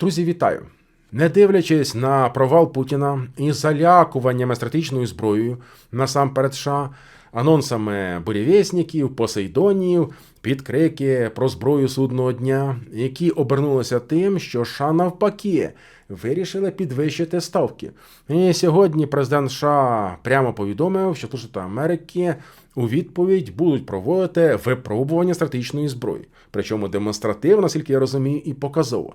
Друзі, вітаю! Не дивлячись на провал Путіна і залякуваннями стратегічною зброєю насамперед США, анонсами бурєвєсніків, посейдонів, підкрики про зброю судного дня, які обернулися тим, що США навпаки вирішили підвищити ставки. І сьогодні президент США прямо повідомив, що Штати Америки у відповідь будуть проводити випробування стратегічної зброї, причому демонстративно, наскільки я розумію, і показово.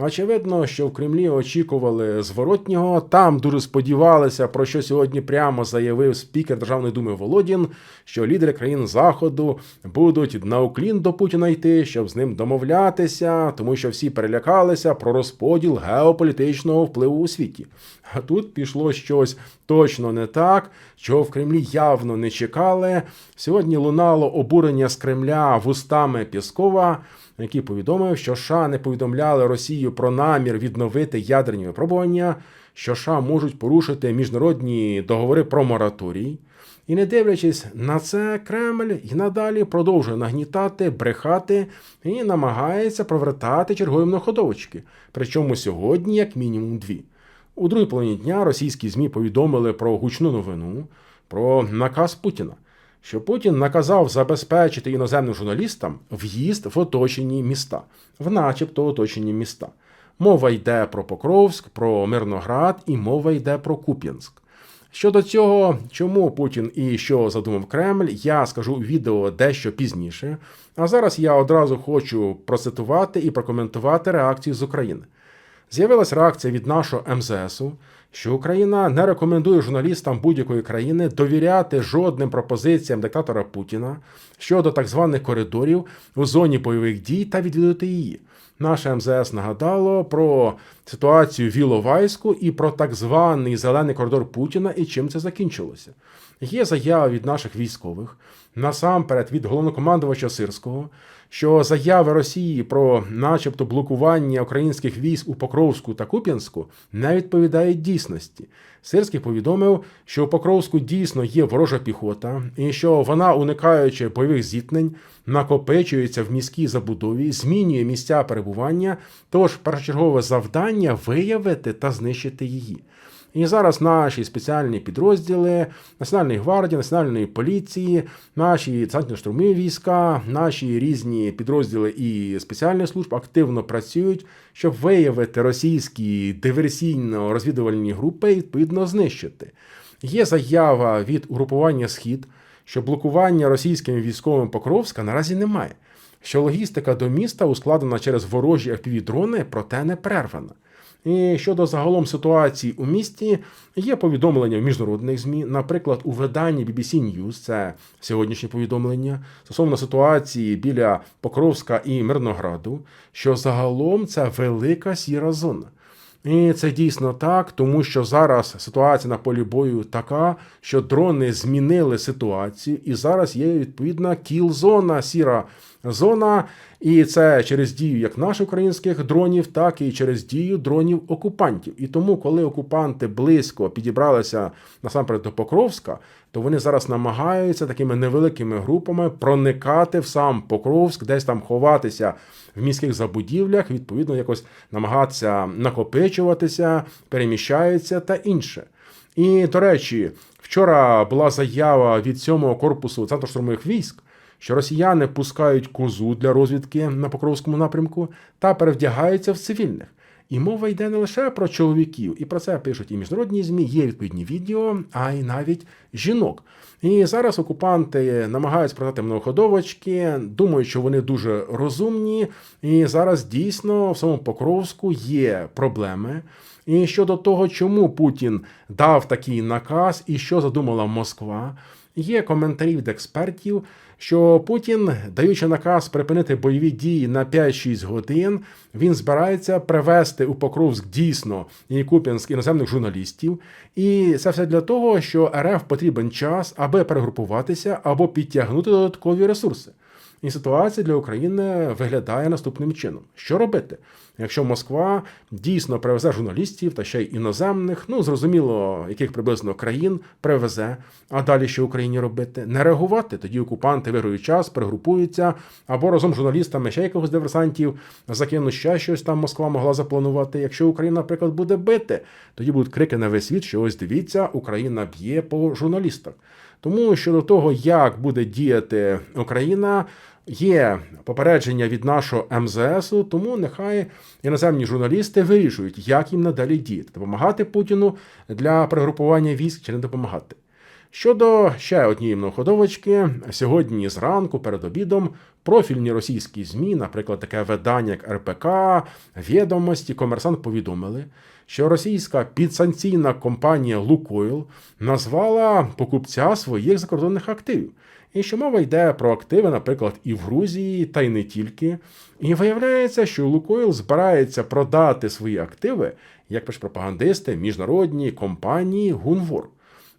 Очевидно, що в Кремлі очікували зворотнього. Там дуже сподівалися, про що сьогодні прямо заявив спікер Державної думи Володін, що лідери країн Заходу будуть на уклін до Путіна йти, щоб з ним домовлятися, тому що всі перелякалися про розподіл геополітичного впливу у світі. А тут пішло щось точно не так, чого в Кремлі явно не чекали. Сьогодні лунало обурення з Кремля вустами Піскова який повідомив, що США не повідомляли Росію про намір відновити ядерні випробування, що США можуть порушити міжнародні договори про мораторій. І не дивлячись на це, Кремль і надалі продовжує нагнітати, брехати і намагається провертати чергові многоходовочки. Причому сьогодні, як мінімум, дві. У другій половині дня російські ЗМІ повідомили про гучну новину, про наказ Путіна що Путін наказав забезпечити іноземним журналістам в'їзд в оточені міста, в начебто оточені міста. Мова йде про Покровськ, про Мирноград і мова йде про Куп'янськ. Щодо цього, чому Путін і що задумав Кремль, я скажу у відео дещо пізніше. А зараз я одразу хочу процитувати і прокоментувати реакцію з України. З'явилась реакція від нашого МЗСу, що Україна не рекомендує журналістам будь-якої країни довіряти жодним пропозиціям диктатора Путіна щодо так званих коридорів у зоні бойових дій та відвідати її. Наше МЗС нагадало про ситуацію в Іловайську і про так званий зелений коридор Путіна і чим це закінчилося. Є заява від наших військових, насамперед від головнокомандувача Сирського, що заяви Росії про, начебто, блокування українських військ у Покровську та Куп'янську не відповідають дійсності. Сирський повідомив, що у Покровську дійсно є ворожа піхота, і що вона, уникаючи бойових зіткнень, накопичується в міській забудові, змінює місця перебування. Тож першочергове завдання виявити та знищити її. І зараз наші спеціальні підрозділи Національної гвардії, Національної поліції, наші центрно-штурмові війська, наші різні підрозділи і спеціальні служб активно працюють, щоб виявити російські диверсійно-розвідувальні групи і відповідно знищити. Є заява від угрупування Схід, що блокування російськими військовими Покровська наразі немає. Що логістика до міста ускладена через ворожі FPV-дрони, проте не перервана. І щодо загалом ситуації у місті є повідомлення в міжнародних змі, наприклад, у виданні BBC News, це сьогоднішнє повідомлення стосовно ситуації біля Покровська і Мирнограду, що загалом це велика сіра зона. І це дійсно так, тому що зараз ситуація на полі бою така, що дрони змінили ситуацію, і зараз є відповідна кіл-зона, сіра зона, і це через дію як наших українських дронів, так і через дію дронів окупантів. І тому, коли окупанти близько підібралися насамперед до Покровська, то вони зараз намагаються такими невеликими групами проникати в сам Покровськ, десь там ховатися в міських забудівлях, відповідно, якось намагатися накопичуватися, переміщаються та інше. І, до речі, вчора була заява від 7-го корпусу центру штурмових військ що росіяни пускають козу для розвідки на Покровському напрямку та перевдягаються в цивільних. І мова йде не лише про чоловіків, і про це пишуть і міжнародні змі, є відповідні відео, а й навіть жінок. І зараз окупанти намагаються продати многоходовочки, думають, що вони дуже розумні. І зараз дійсно в самому Покровську є проблеми. І щодо того, чому Путін дав такий наказ і що задумала Москва, є коментарі від експертів що Путін, даючи наказ припинити бойові дії на 5-6 годин, він збирається привести у Покровськ дійсно і Куп'янськ іноземних журналістів, і це все для того, що РФ потрібен час, аби перегрупуватися або підтягнути додаткові ресурси. І ситуація для України виглядає наступним чином: що робити, якщо Москва дійсно привезе журналістів та ще й іноземних, ну зрозуміло, яких приблизно країн привезе, а далі що Україні робити? Не реагувати. Тоді окупанти виграють час, пригрупуються або разом з журналістами ще якогось диверсантів закинуть ще щось там Москва могла запланувати. Якщо Україна, наприклад, буде бити, тоді будуть крики на весь світ, що ось дивіться, Україна б'є по журналістах. Тому щодо того, як буде діяти Україна, є попередження від нашого МЗСу, тому нехай іноземні журналісти вирішують, як їм надалі діяти, допомагати Путіну для пригрупування військ чи не допомагати. Щодо ще однієї многоходовочки, сьогодні зранку перед обідом профільні російські ЗМІ, наприклад, таке видання, як РПК, відомості, комерсант повідомили, що російська підсанкційна компанія Лукойл назвала покупця своїх закордонних активів. І що мова йде про активи, наприклад, і в Грузії, та й не тільки. І виявляється, що Лукойл збирається продати свої активи, як пише пропагандисти, міжнародній компанії Гунвор.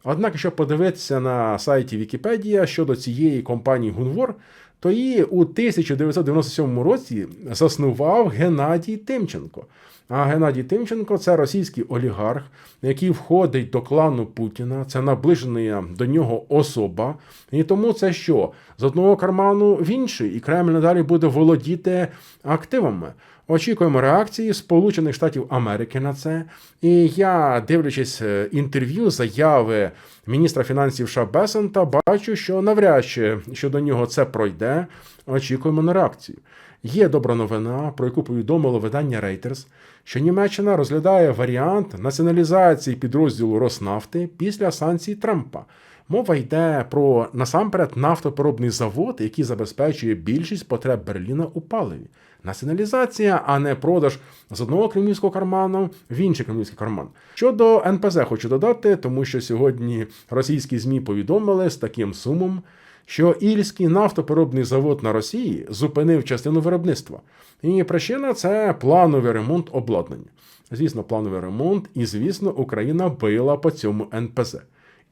Однак, якщо подивитися на сайті Вікіпедія щодо цієї компанії Гунвор, то її у 1997 році заснував Геннадій Тимченко. А Геннадій Тимченко це російський олігарх, який входить до клану Путіна, це наближена до нього особа. І тому це що? З одного карману в інший, і Кремль надалі буде володіти активами. Очікуємо реакції Сполучених Штатів Америки на це. І я, дивлячись е, інтерв'ю, заяви міністра фінансів США Бесента, бачу, що навряд чи щодо нього це пройде. Очікуємо на реакцію. Є добра новина, про яку повідомило видання Reuters, що Німеччина розглядає варіант націоналізації підрозділу Роснафти після санкцій Трампа. Мова йде про насамперед нафтопереробний завод, який забезпечує більшість потреб Берліна у паливі. Націоналізація, а не продаж з одного кремлівського карману в інший кремлівський карман. Щодо НПЗ, хочу додати, тому що сьогодні російські змі повідомили з таким сумом, що Ільський нафтопереробний завод на Росії зупинив частину виробництва. І причина це плановий ремонт обладнання. Звісно, плановий ремонт, і звісно, Україна била по цьому НПЗ.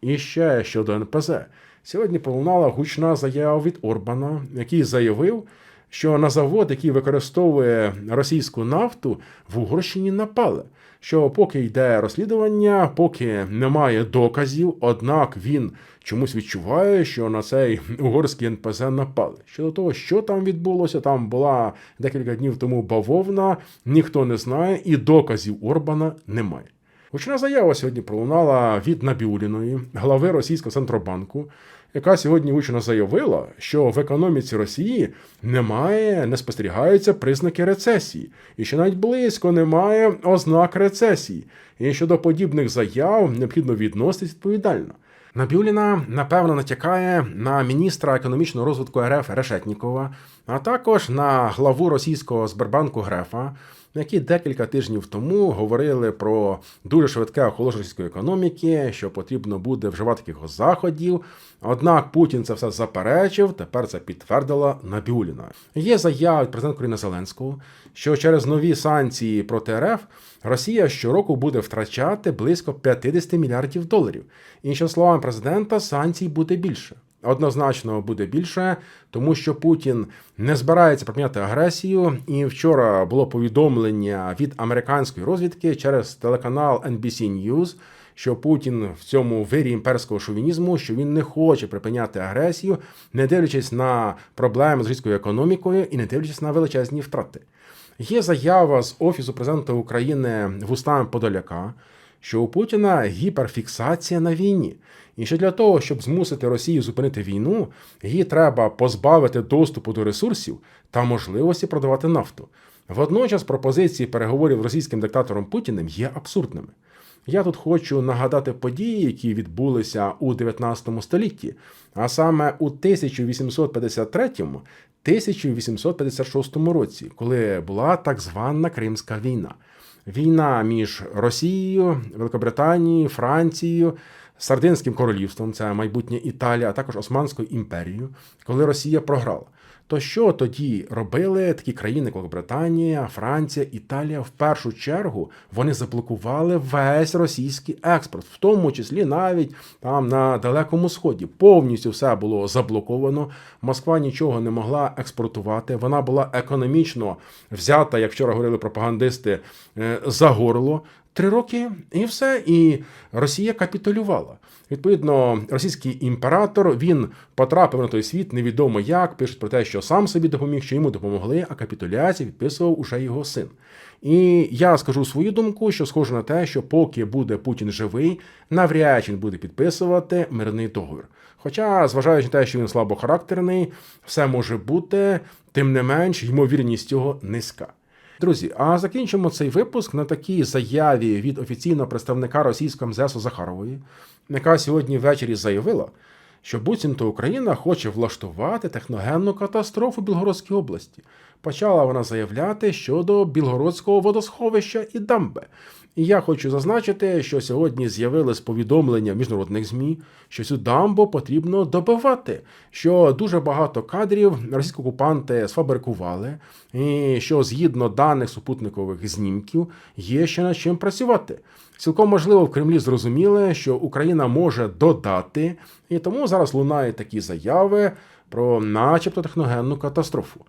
І ще щодо НПЗ. Сьогодні пролунала гучна заява від Орбана, який заявив, що на завод, який використовує російську нафту, в Угорщині напали. Що поки йде розслідування, поки немає доказів, однак він чомусь відчуває, що на цей угорський НПЗ напали. Щодо того, що там відбулося, там була декілька днів тому бавовна, ніхто не знає, і доказів Орбана немає. Гучна заява сьогодні пролунала від Набіуліної, глави російського центробанку, яка сьогодні гучно заявила, що в економіці Росії немає, не спостерігаються признаки рецесії, і що навіть близько немає ознак рецесії. І щодо подібних заяв необхідно відноситись відповідально. Набюліна, напевно, натякає на міністра економічного розвитку РФ Решетнікова, а також на главу російського Сбербанку Грефа, які декілька тижнів тому говорили про дуже швидке охолодження російської економіки, що потрібно буде вживати якихось заходів. Однак Путін це все заперечив. Тепер це підтвердила Набіуліна. Є заява від президента України Зеленського, що через нові санкції проти РФ Росія щороку буде втрачати близько 50 мільярдів доларів. Іншими словами президента, санкцій буде більше. Однозначно буде більше, тому що Путін не збирається припиняти агресію. І вчора було повідомлення від американської розвідки через телеканал NBC News, що Путін в цьому вирі імперського шовінізму, що він не хоче припиняти агресію, не дивлячись на проблеми з російською економікою і не дивлячись на величезні втрати. Є заява з офісу президента України Густава Подоляка, що у Путіна гіперфіксація на війні, і що для того, щоб змусити Росію зупинити війну, її треба позбавити доступу до ресурсів та можливості продавати нафту. Водночас пропозиції переговорів з російським диктатором Путіним є абсурдними. Я тут хочу нагадати події, які відбулися у 19 столітті, а саме у 1853-1856 році, коли була так звана Кримська війна. Війна між Росією, Великобританією, Францією, Сардинським королівством, це майбутнє Італія, а також Османською імперією, коли Росія програла. То що тоді робили такі країни, як Британія, Франція, Італія? В першу чергу вони заблокували весь російський експорт, в тому числі навіть там на далекому сході. Повністю все було заблоковано. Москва нічого не могла експортувати. Вона була економічно взята, як вчора говорили пропагандисти, е, за горло. Три роки і все, і Росія капітулювала. Відповідно, російський імператор він потрапив на той світ невідомо як. Пишуть про те, що сам собі допоміг, що йому допомогли, а капітуляцію підписував уже його син. І я скажу свою думку, що схоже на те, що поки буде Путін живий, навряд чи він буде підписувати мирний договір. Хоча, зважаючи на те, що він слабохарактерний, все може бути, тим не менш, ймовірність цього низька. Друзі, а закінчимо цей випуск на такій заяві від офіційного представника російського МЗСу Захарової, яка сьогодні ввечері заявила, що буцімто Україна хоче влаштувати техногенну катастрофу Білгородській області. Почала вона заявляти щодо Білгородського водосховища і дамби. І я хочу зазначити, що сьогодні з'явилось повідомлення міжнародних ЗМІ, що цю дамбу потрібно добивати, що дуже багато кадрів російські окупанти сфабрикували, і що згідно даних супутникових знімків є ще над чим працювати. Цілком можливо, в Кремлі зрозуміли, що Україна може додати, і тому зараз лунають такі заяви про, начебто, техногенну катастрофу.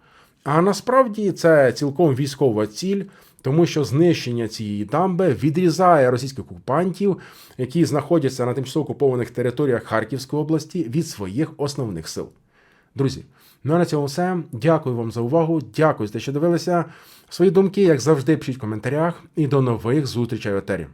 А насправді це цілком військова ціль, тому що знищення цієї дамби відрізає російських окупантів, які знаходяться на тимчасово окупованих територіях Харківської області від своїх основних сил. Друзі, ну а на цьому все. Дякую вам за увагу. Дякую за що дивилися. Свої думки, як завжди, пишіть в коментарях. І до нових зустрічей в етері.